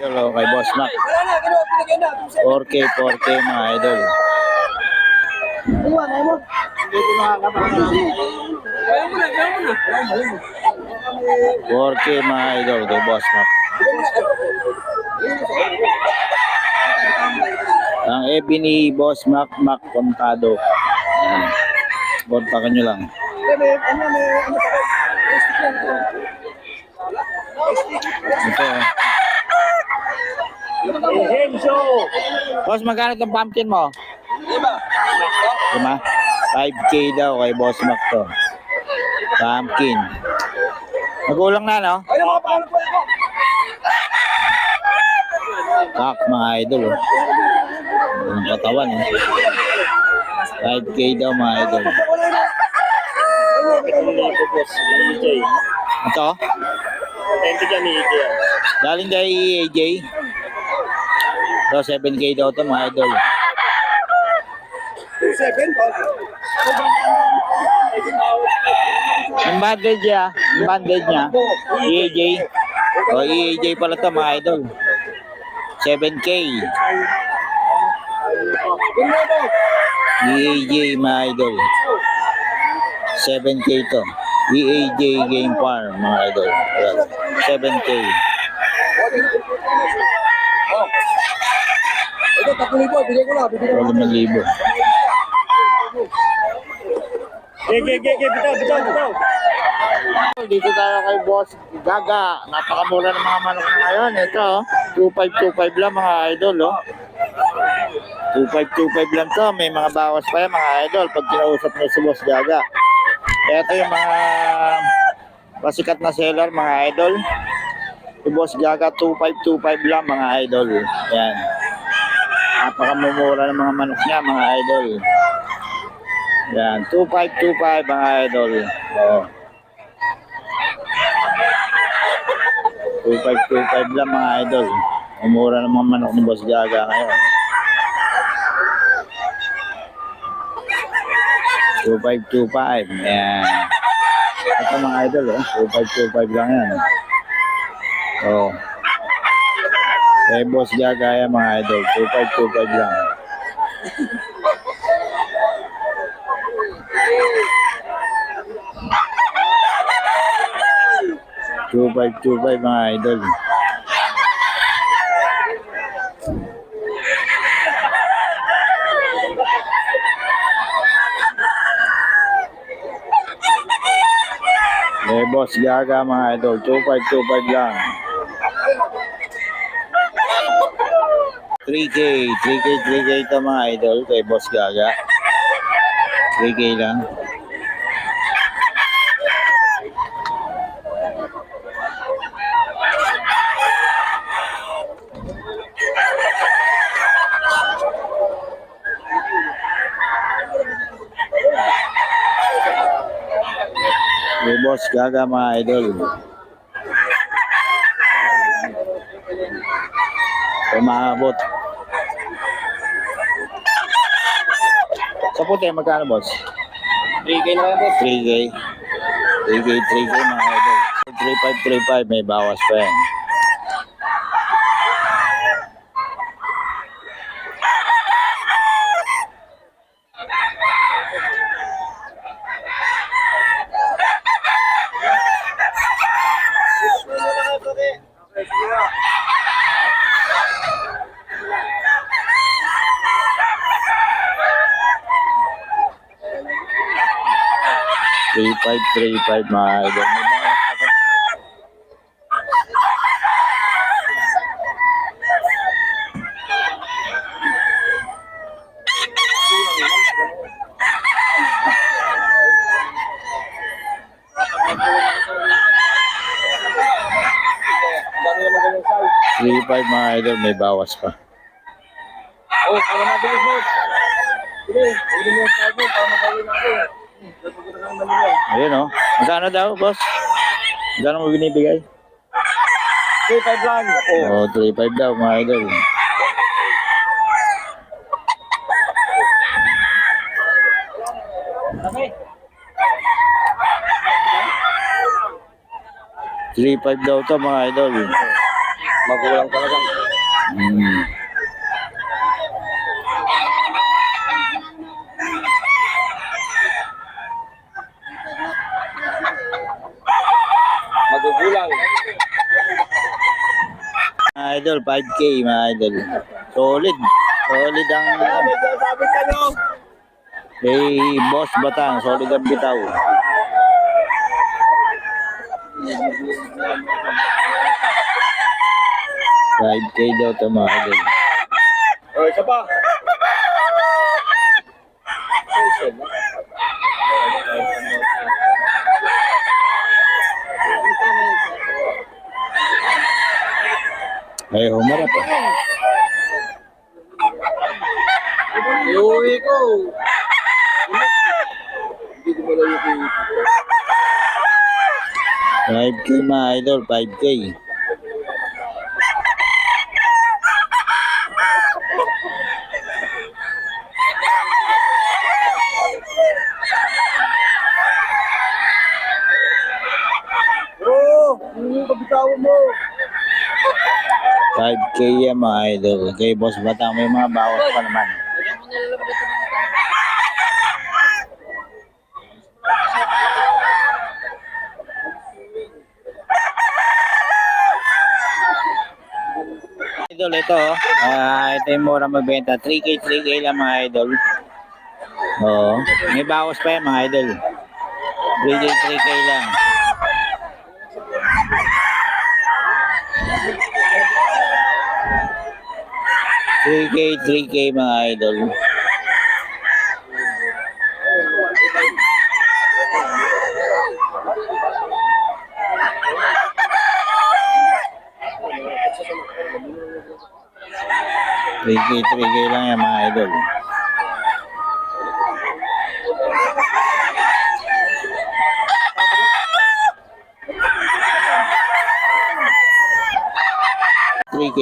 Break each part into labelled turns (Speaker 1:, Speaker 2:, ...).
Speaker 1: Hello kay Boss Mac.
Speaker 2: Wala na, ginawa, pinigay na.
Speaker 1: 4K, 4K mga idol. 4K mga idol kay Boss Mac. Ang FB ni Boss Mac Mac Contado. Ayan. Kontakin nyo lang.
Speaker 2: Eh, may, ano, may, ano pa rin. May stick yan, ano.
Speaker 1: Ito. Oh.
Speaker 2: Henso!
Speaker 1: Boss, magkano itong pumpkin mo?
Speaker 2: Diba?
Speaker 1: Lima? 5K daw kay Boss Mac to. Pumpkin. Magulang na, no?
Speaker 2: Ayun, mga pangalan po ako.
Speaker 1: Kak, mga idol. Oh. Ang katawan, eh. 5K daw, mga idol. Ito? Galing kay AJ. So, 7K daw to, mga idol.
Speaker 2: Seven, po.
Speaker 1: Yung bandage niya, yung bandage niya, EAJ. O, EAJ pala to, mga idol. 7K.
Speaker 2: Yun mo po.
Speaker 1: EAJ, mga idol. 7K to. EAJ Game Farm, mga idol. Ayan. 7K.
Speaker 2: Ito, tatlong libo. Bigay ko na. Bigay ko na.
Speaker 1: 5,000.
Speaker 2: Gege, gege, bitaw, bitaw, bitaw.
Speaker 1: Dito tayo kay Boss Gaga. Napakamura ng mga manok na ngayon. Ito, oh. 2525 lang mga idol. Oh. 2525 lang to. May mga bawas pa yan mga idol pag kinausap nyo si Boss Gaga. Ito yung mga pasikat na seller mga idol. Si Boss Gaga 2525 lang mga idol. Yan. Napakamumura ng mga manok niya mga idol. Yan, 2525 mga idol. Oh. 2525 lang mga idol. Umura ng mga manok ni Boss Gaga ngayon. 2525. Yan. Ito mga idol, oh. 2525 lang yan. Oh. Kay Boss Gaga yan mga idol. 2525 lang. Two five two five mga idol. Eh, boss gaga mga idol. Two five two five lang. 3K, 3K, 3K ito mga idol kay Boss Gaga. 3K lang. Kay Boss Gaga mga idol. Umabot. Sa puti, magkano boss?
Speaker 2: 3K na lang, boss.
Speaker 1: 3K. 3K, 3K mga idol. 3535 may bawas pa yan. 3535 mga idol. Three five mga idol, may bawas pa.
Speaker 2: Oh, para mabilis boss. Sige, hindi mo sabi, para mabilis natin.
Speaker 1: Ayun oh. Magkano daw, boss? Magkano mo binibigay?
Speaker 2: 3-5 lang. Oh.
Speaker 1: Oh, 3.5 daw mga idol.
Speaker 2: Okay.
Speaker 1: 3.5 daw to mga idol.
Speaker 2: Magulang talaga.
Speaker 1: Hmm.
Speaker 2: Magugulang.
Speaker 1: Mga idol, 5K mga idol. Solid. Solid ang.
Speaker 2: Sabi ka no?
Speaker 1: Kay Boss Batang, solid ang bitaw. Five K daw to mga idol.
Speaker 2: O, isa pa.
Speaker 1: Ay, humarap eh.
Speaker 2: Iuwi ko. Hindi ko malayo ko.
Speaker 1: 5K mga idol, 5K.
Speaker 2: Oo, yung kabitawan mo.
Speaker 1: 5K yan mga idol. Kay Boss Batang, may mga bawas pa naman. Idol, ito. Ah, ito yung mura magbenta. 3K, 3K lang mga idol. Oo. May bawas pa yan mga idol. 3K, 3K lang. Three K, 3K mga idol. K, 3K lang yan mga idol. Three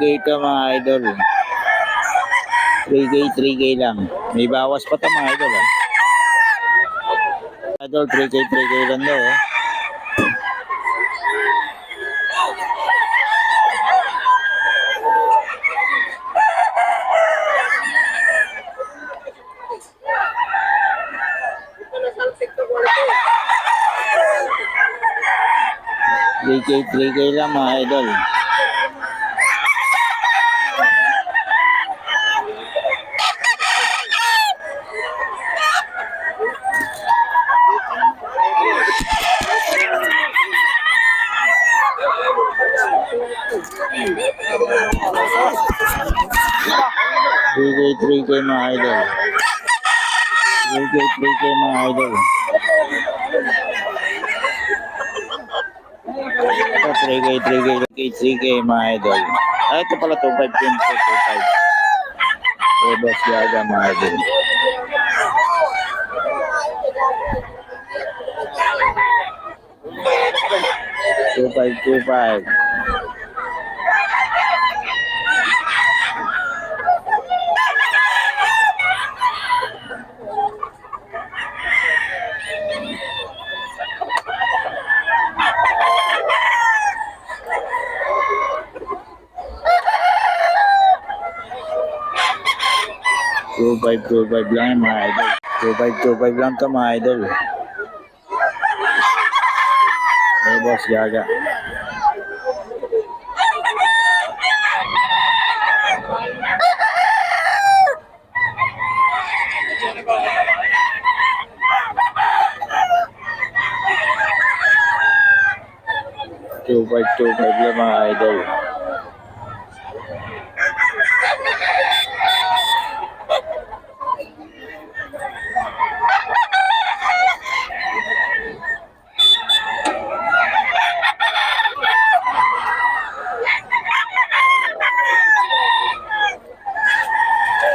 Speaker 1: 3K to mga idol. 3K, 3K lang. May bawas pa to mga idol. Ah. Idol, 3K, 3K lang daw. Oh. Three K, 3K lang mga idol. Three 3K mga idol. Three 3K mga idol. Ito, 3K, 3K, 3K, 3K mga idol. Ah, ito pala 2.5, 2.5. Eh, yaga mga idol. Two five, two five. Two five, lang yan, mga idol. Two five, two five lang to mga idol. Eh, boss yaga. Two five, two five idol.